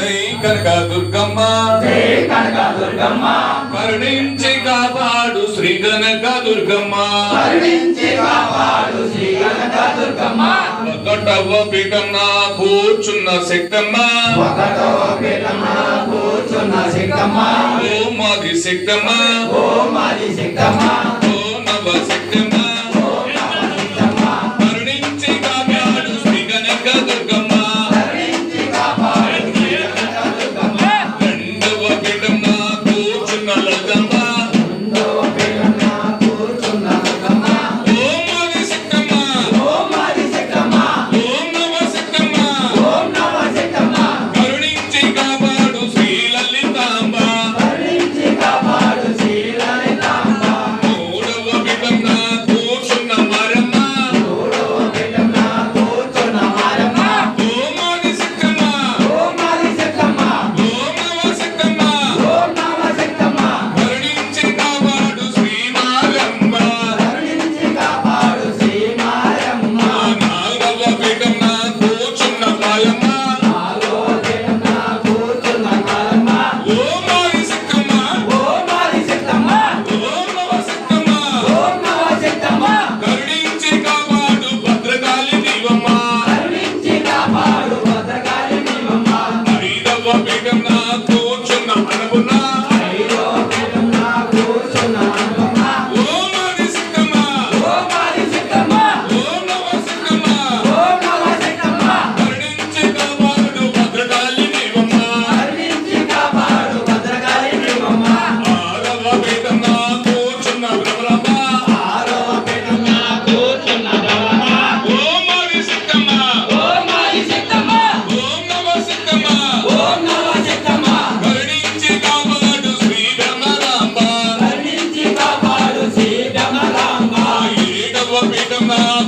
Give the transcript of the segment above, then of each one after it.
జై కనక దుర్గమ్మ. జై కనక దుర్గమ్మ. కరుణించి కాపాడు శ్రీ కనక దుర్గమ్మ. కరుణించి కాపాడు శ్రీ కనక దుర్గమ్మ. ఒకటవ పీఠం కూర్చున్న శక్తమ్మ. ఒకటో పీఠమ కూర్చున్న శక్తమ్మ. ఓ మాది శక్తమ్మ. ఓ మాది శక్తమ్మ.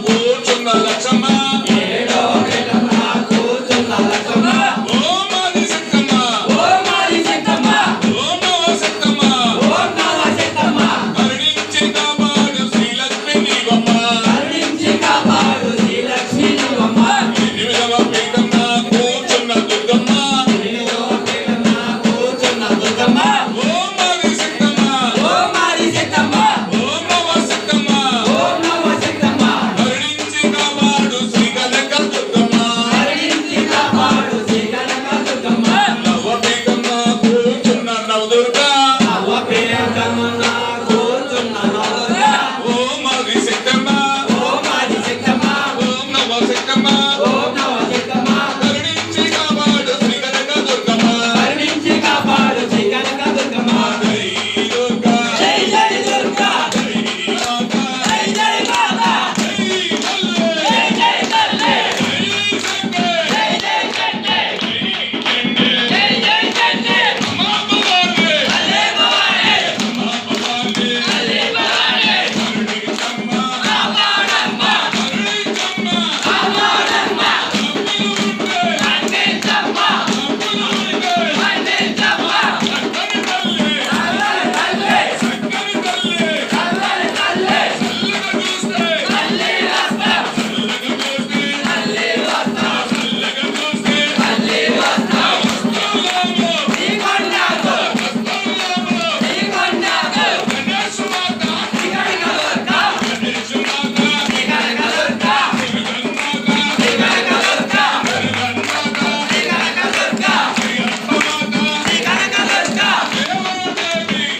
కూర్చున్న లక్షమ్మ